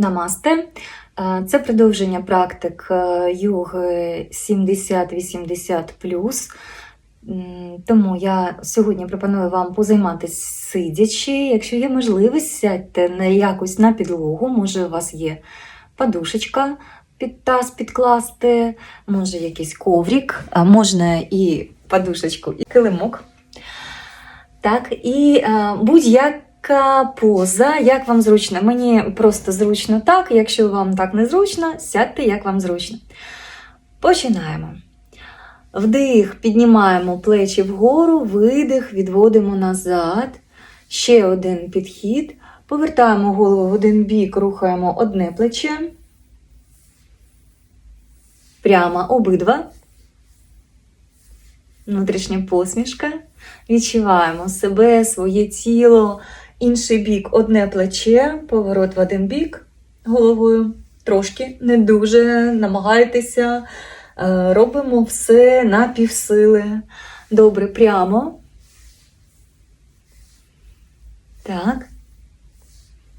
Намасте. Е, Це продовження практик е, йоги 70-80. Тому я сьогодні пропоную вам позайматися сидячи. Якщо є можливість, сядьте на якось на підлогу. Може, у вас є подушечка під таз підкласти, може якийсь коврик, а можна і подушечку, і килимок. Так, і е, будь-яка як вам зручно. Мені просто зручно так. Якщо вам так не зручно, сядьте, як вам зручно. Починаємо. Вдих, піднімаємо плечі вгору, видих, відводимо назад. Ще один підхід. Повертаємо голову в один бік, рухаємо одне плече. Прямо обидва. Внутрішня посмішка. Відчуваємо себе, своє тіло, інший бік, одне плече, поворот в один бік головою. Трошки не дуже намагайтеся. Е, Робимо все на півсили. Добре, прямо. Так.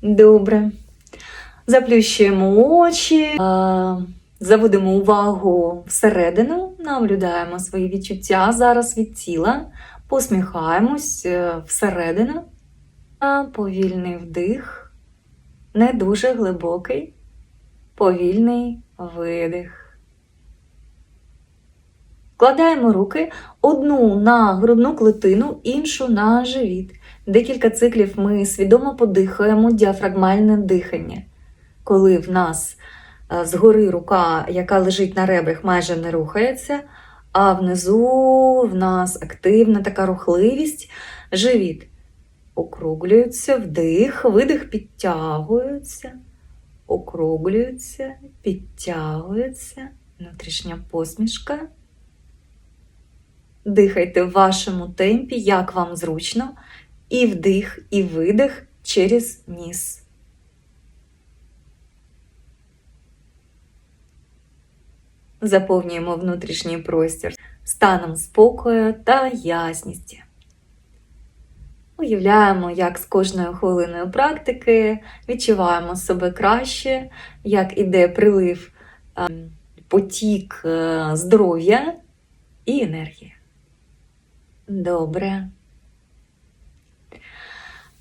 Добре. Заплющуємо очі, е, заводимо увагу всередину, наблюдаємо свої відчуття зараз від тіла, посміхаємось е, всередину. Повільний вдих, не дуже глибокий, повільний видих. Вкладаємо руки одну на грудну клетину, іншу на живіт. Декілька циклів ми свідомо подихаємо діафрагмальне дихання. Коли в нас е, згори рука, яка лежить на ребрах, майже не рухається, а внизу в нас активна така рухливість, живіт округлюється, вдих, видих підтягується, округлюється, підтягується, внутрішня посмішка. Дихайте в вашому темпі, як вам зручно, і вдих, і видих через ніс. Заповнюємо внутрішній простір станом спокою та ясності. Уявляємо, як з кожною хвилиною практики відчуваємо себе краще, як іде прилив, е, потік е, здоров'я і енергії. Добре.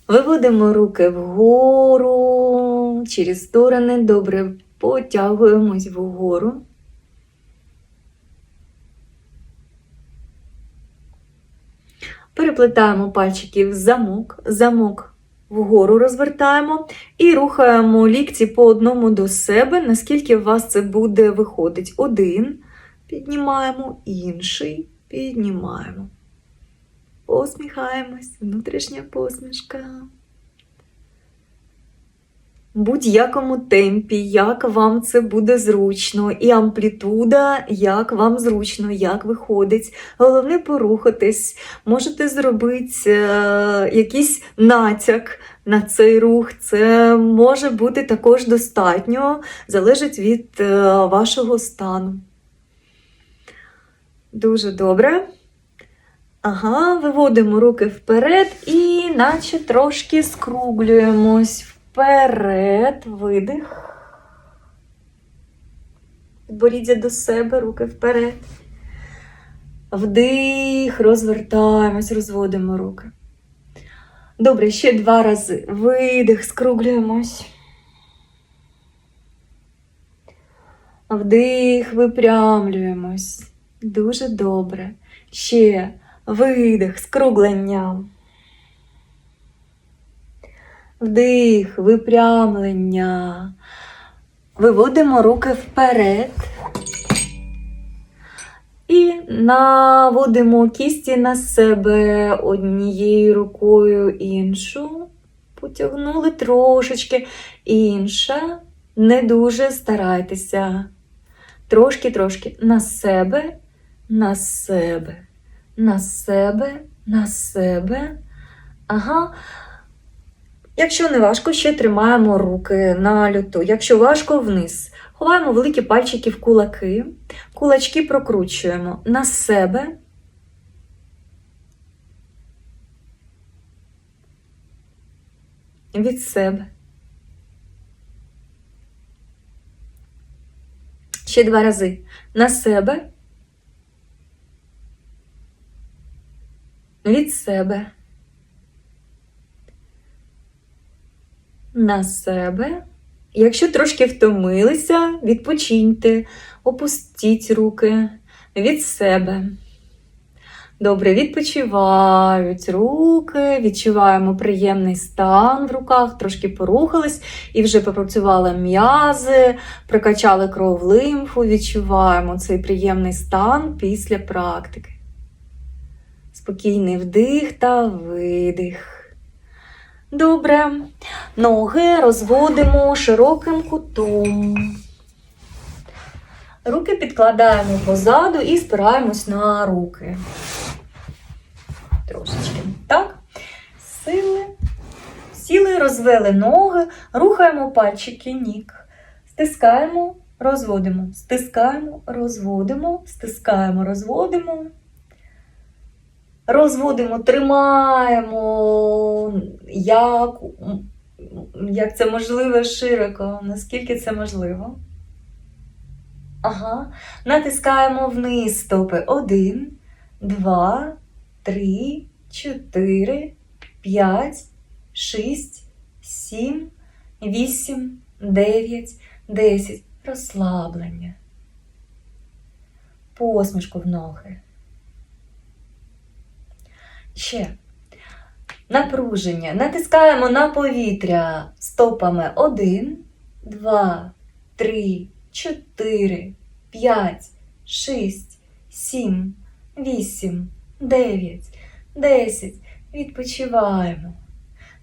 Виводимо руки вгору, через сторони, добре потягуємось вгору. Переплетаємо пальчики в замок, замок вгору розвертаємо і рухаємо лікті по одному до себе, наскільки у вас це буде виходить. Один, піднімаємо, інший, піднімаємо. Посміхаємось, внутрішня посмішка. Будь-якому темпі, як вам це буде зручно, і амплітуда, як вам зручно, як виходить. Головне порухатись. Можете зробити е, якийсь натяк на цей рух. Це може бути також достатньо, залежить від е, вашого стану. Дуже добре. Ага, виводимо руки вперед і наче трошки скруглюємось вперед, видих. Боріддя до себе, руки вперед. Вдих, розвертаємось, розводимо руки. Добре, ще два рази. Видих, скруглюємось. Вдих, випрямлюємось. Дуже добре. Ще видих, скруглення. Вдих, випрямлення. Виводимо руки вперед. І наводимо кісті на себе однією рукою іншу. Потягнули трошечки. Інша. Не дуже старайтеся. Трошки-трошки на себе, на себе, на себе, на себе. Ага. Якщо не важко, ще тримаємо руки на люту. Якщо важко, вниз. Ховаємо великі пальчики в кулаки. Кулачки прокручуємо на себе. Від себе. Ще два рази. На себе. Від себе. На себе. Якщо трошки втомилися, відпочиньте, опустіть руки від себе. Добре, відпочивають руки, відчуваємо приємний стан в руках, трошки порухались і вже попрацювали м'язи, прокачали кров лимфу, відчуваємо цей приємний стан після практики. Спокійний вдих та видих. Добре. Ноги розводимо широким кутом. Руки підкладаємо позаду і спираємось на руки. Трошечки. Так. Сили. Сіли, розвели ноги, рухаємо пальчики ніг. Стискаємо, розводимо. Стискаємо, розводимо, стискаємо, розводимо. Розводимо, тримаємо, як, як це можливо широко, наскільки це можливо. Ага. Натискаємо вниз стопи. Один, два, три, чотири, п'ять, шість, сім, вісім, дев'ять, десять. Розслаблення. Посмішку в ноги. Ще. Напруження. Натискаємо на повітря стопами 1, 2, 3, 4, 5, 6, 7, 8, 9, 10. Відпочиваємо.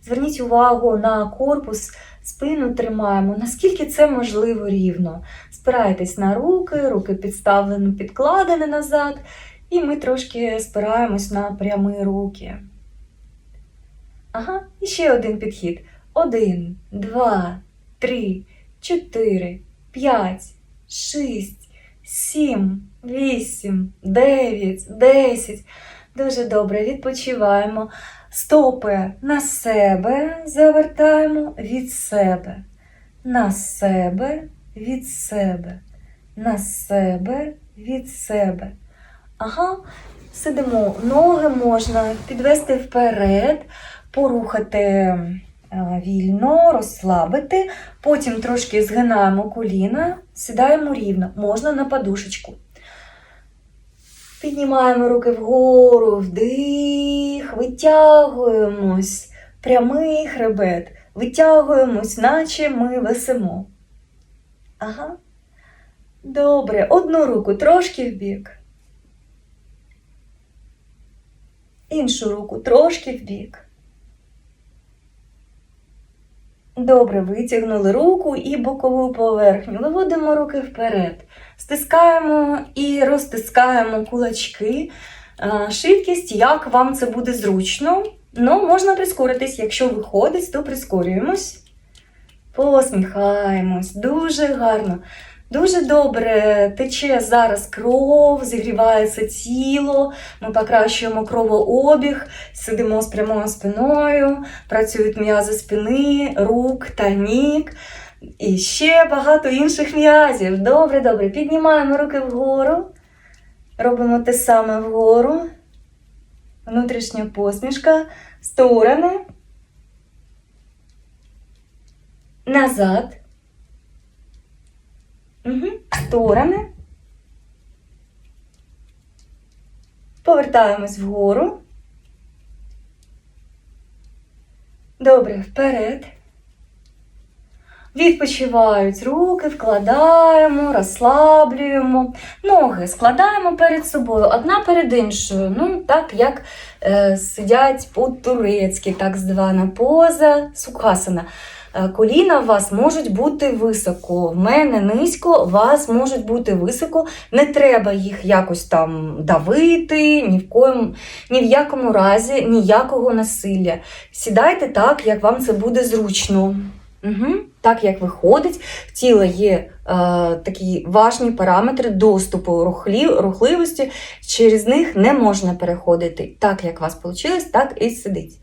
Зверніть увагу на корпус, спину тримаємо, наскільки це можливо рівно. Спирайтесь на руки, руки підставлені, підкладені назад. І ми трошки спираємось на прямі руки. Ага, і ще один підхід. Один, два, три, чотири, п'ять, шість, сім, вісім, дев'ять, десять. Дуже добре, відпочиваємо. Стопи на себе завертаємо від себе. На себе, від себе. На себе, від себе. Ага, сидимо, ноги можна підвести вперед, порухати е, вільно, розслабити. Потім трошки згинаємо коліна, сідаємо рівно, можна на подушечку. Піднімаємо руки вгору, вдих, витягуємось, прямий хребет, витягуємось, наче ми висимо. Ага. Добре, одну руку трошки вбік. Іншу руку трошки вбік. Добре, витягнули руку і бокову поверхню. Виводимо руки вперед. Стискаємо і розтискаємо кулачки. Швидкість, як вам це буде зручно. Ну, можна прискоритись. Якщо виходить, то прискорюємось. Посміхаємось. Дуже гарно. Дуже добре тече зараз кров, зігрівається тіло, ми покращуємо кровообіг, сидимо з прямою спиною, працюють м'язи спини, рук та ніг. І ще багато інших м'язів. Добре, добре. Піднімаємо руки вгору, робимо те саме вгору. Внутрішня посмішка, сторони, назад. Угу. Повертаємось вгору. Добре, вперед. Відпочивають руки, вкладаємо, розслаблюємо. Ноги складаємо перед собою, одна перед іншою. Ну, так як е, сидять по-турецьки, так звана поза сукасана. Е, Коліна у вас можуть бути високо, в мене низько, у вас можуть бути високо. Не треба їх якось там давити, ні в, коєму, ні в якому разі ніякого насилля. Сідайте так, як вам це буде зручно. Угу. Так як виходить, в тіла є е, такі важні параметри доступу рухлі, рухливості, через них не можна переходити. Так як у вас вийшло, так і сидить.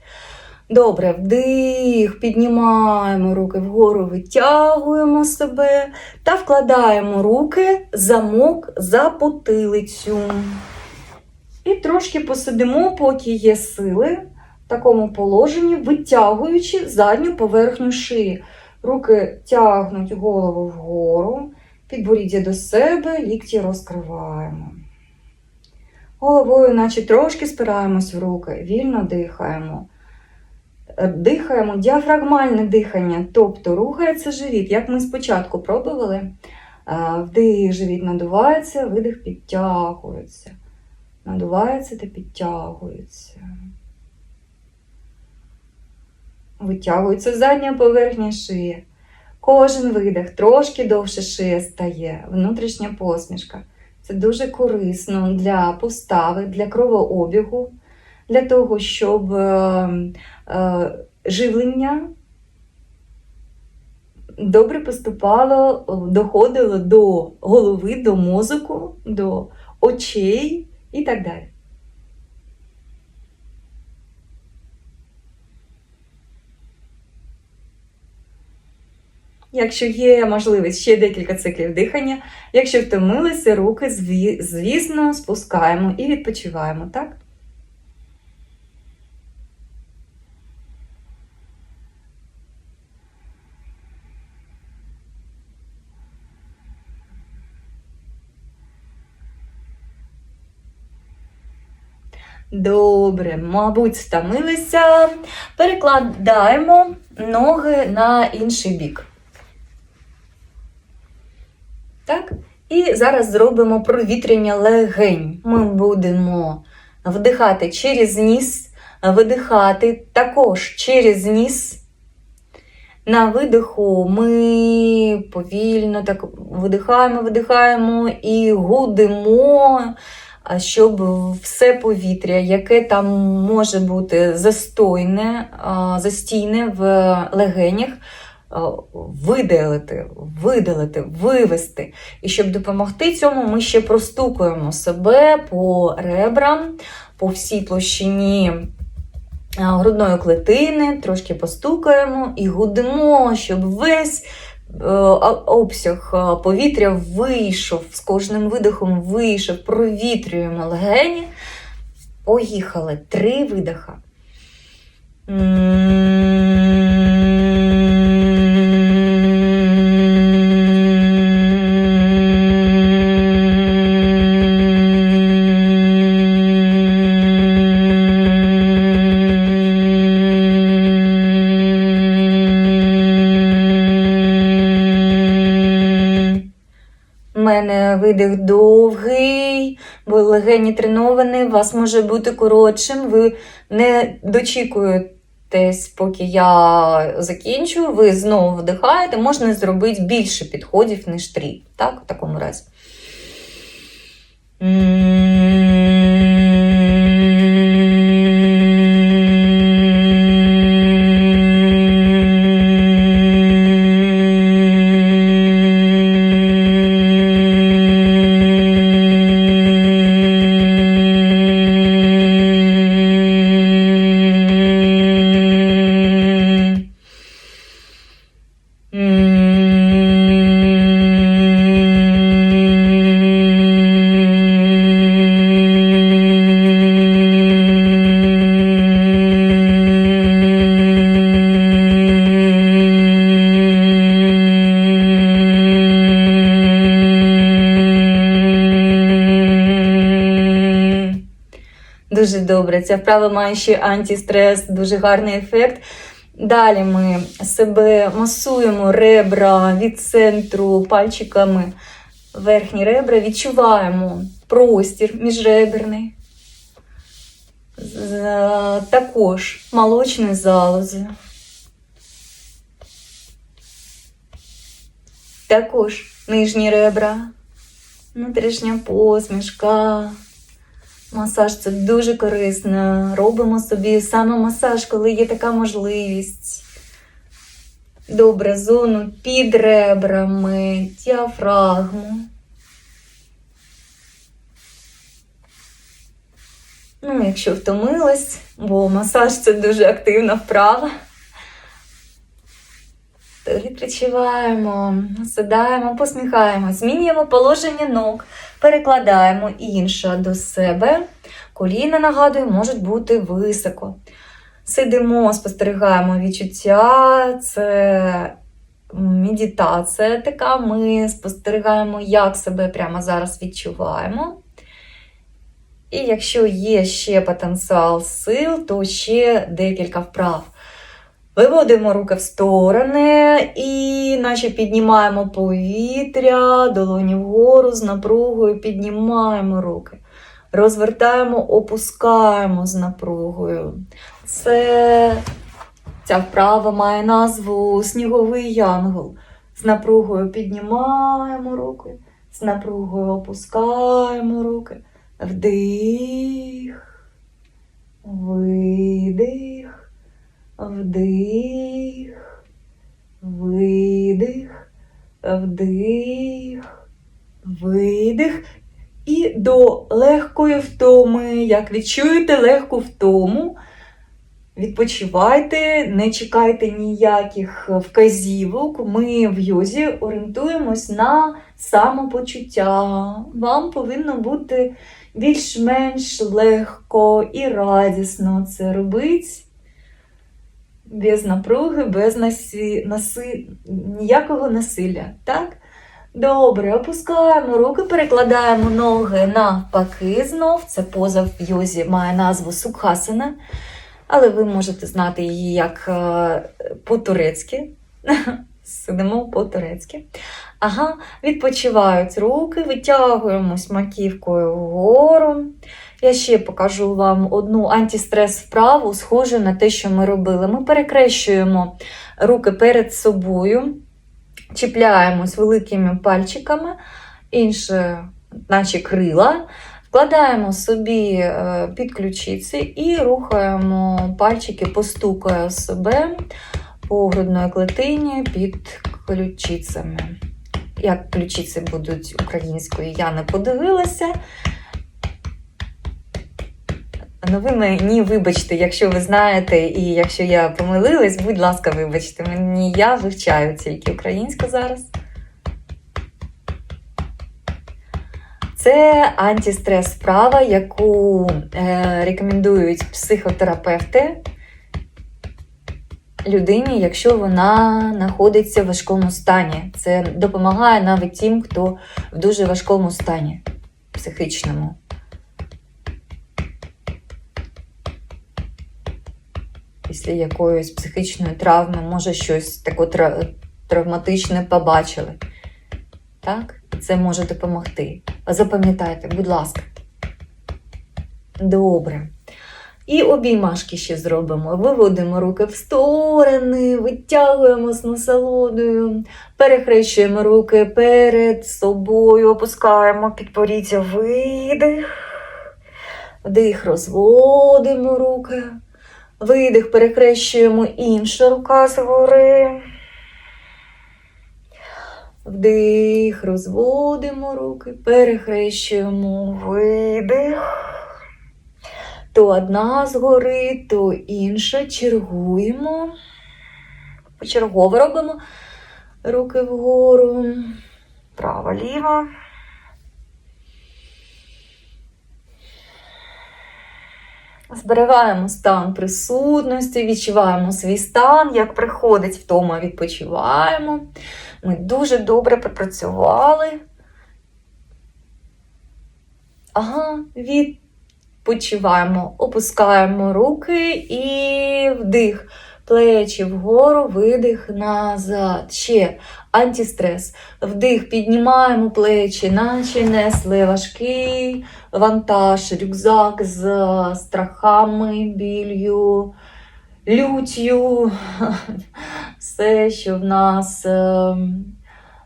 Добре, вдих, піднімаємо руки вгору, витягуємо себе та вкладаємо руки замок за потилицю. І трошки посидимо, поки є сили, в такому положенні, витягуючи задню поверхню шиї. Руки тягнуть голову вгору, підборіддя до себе, лікті розкриваємо. Головою, наче трошки спираємось в руки, вільно дихаємо. Е, Дихаємо діафрагмальне дихання, тобто рухається живіт, як ми спочатку пробували. Е, Вдих, живіт надувається, видих підтягується. Надувається та підтягується. Витягується задня поверхня шиї. Кожен видих трошки довше шия стає, внутрішня посмішка. Це дуже корисно для постави, для кровообігу, для того, щоб е, е, живлення добре поступало, доходило до голови, до мозку, до очей і так далі. Якщо є можливість ще декілька циклів дихання, якщо втомилися, руки, звісно, спускаємо і відпочиваємо, так? Добре, мабуть, стомилися. Перекладаємо ноги на інший бік. Так? І зараз зробимо провітряння легень. Ми будемо вдихати через ніс, видихати також через ніс. На видиху ми повільно так видихаємо, видихаємо і гудимо, щоб все повітря, яке там може бути застойне, застійне в легенях, видалити, видалити, вивести. І щоб допомогти цьому, ми ще простукуємо себе по ребрам, по всій площині грудної клетини, трошки постукаємо і гудимо, щоб весь обсяг повітря вийшов, з кожним видихом вийшов, провітрюємо легені. Поїхали. Три видиха. Мене видих довгий, бо легені треновані, у вас може бути коротшим. Ви не дочікуєтесь, поки я закінчу, ви знову вдихаєте, можна зробити більше підходів, ніж три. Так, в такому разі. Добре. Ця вправа має ще антистрес, дуже гарний ефект. Далі ми себе масуємо ребра від центру пальчиками верхні ребра, відчуваємо простір міжреберний. Також молочні залози. Також нижні ребра, внутрішня посмішка. Масаж це дуже корисно. Робимо собі саме масаж, коли є така можливість. Добре, зону під ребрами, діафрагму. Ну, якщо втомилась, бо масаж це дуже активна вправа. Відпочиваємо, сідаємо, посміхаємось, змінюємо положення ног, перекладаємо інше до себе. Коліна, нагадую, можуть бути високо. Сидимо, спостерігаємо відчуття, це медитація така. Ми спостерігаємо, як себе прямо зараз відчуваємо. І якщо є ще потенціал сил, то ще декілька вправ. Виводимо руки в сторони і наче піднімаємо повітря, долоні вгору з напругою, піднімаємо руки. Розвертаємо, опускаємо з напругою. Це ця вправа має назву Сніговий янгол. З напругою піднімаємо руки, з напругою опускаємо руки. Вдих, видих, вдих, видих, вдих, видих. І до легкої втоми, як відчуєте легку втому, відпочивайте, не чекайте ніяких вказівок. Ми в йозі орієнтуємось на самопочуття. Вам повинно бути більш-менш легко і радісно це робити. Без напруги, без насі... наси... ніякого насилля. Так? Добре, опускаємо руки, перекладаємо ноги навпаки знов. Це поза в йозі має назву Сукхасана, але ви можете знати її як е, по-турецьки. Сидимо по-турецьки. Ага, відпочивають руки, витягуємось маківкою вгору. Я ще покажу вам одну антистрес вправу, схожу на те, що ми робили. Ми перекрещуємо руки перед собою, чіпляємось великими пальчиками, інше, наче крила. Вкладаємо собі е, під ключиці і рухаємо пальчики, постукає себе по грудної клетині під ключицями. Як ключиці будуть українською, я не подивилася. Ну, ви мені вибачте, якщо ви знаєте, і якщо я помилилась, будь ласка, вибачте мені, я вивчаю тільки українську зараз. Це антистрес вправа, яку е, рекомендують психотерапевти людині, якщо вона знаходиться в важкому стані. Це допомагає навіть тим, хто в дуже важкому стані психічному. Після якоїсь психічної травми, може, щось таке травматичне побачили. Так? Це може допомогти. Запам'ятайте, будь ласка. Добре. І обіймашки ще зробимо. Виводимо руки в сторони, витягуємо з насолодою, перехрещуємо руки перед собою, опускаємо підборіддя, видих. Вдих, розводимо руки. Видих, перехрещуємо інша рука згори. Вдих, розводимо руки, перехрещуємо видих. То одна згори, то інша. Чергуємо. Почергово робимо руки вгору. Право, ліво. Зберігаємо стан присутності, відчуваємо свій стан, як приходить втома, відпочиваємо. Ми дуже добре попрацювали. Ага, відпочиваємо, опускаємо руки і вдих. Плечі вгору, видих назад. Ще антистрес. Вдих, піднімаємо плечі, наче несли важкий вантаж, рюкзак з страхами, білью, люттю. Все, що в нас е,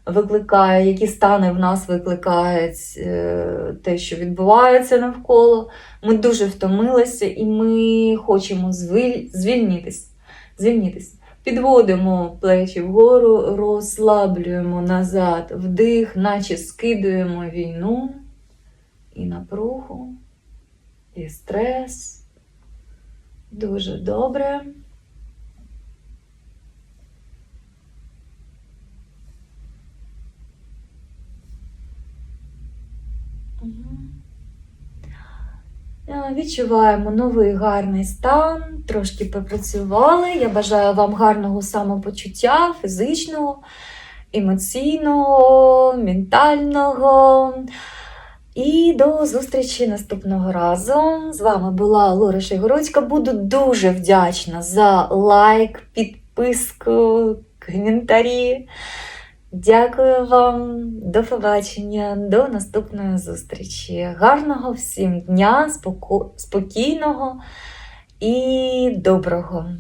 викликає, які стани в нас викликають е, те, що відбувається навколо. Ми дуже втомилися і ми хочемо звільнитись. звільнитись. Підводимо плечі вгору, розслаблюємо назад, вдих, наче скидуємо війну і напругу, і стрес. Дуже добре. Мгм. Е, Відчуваємо новий гарний стан, трошки попрацювали. Я бажаю вам гарного самопочуття фізичного, емоційного, ментального. І до зустрічі наступного разу. З вами була Лора Шайгородська. Буду дуже вдячна за лайк, підписку, коментарі. Дякую вам, до побачення, до наступної зустрічі. Гарного всім дня, спокійного і доброго.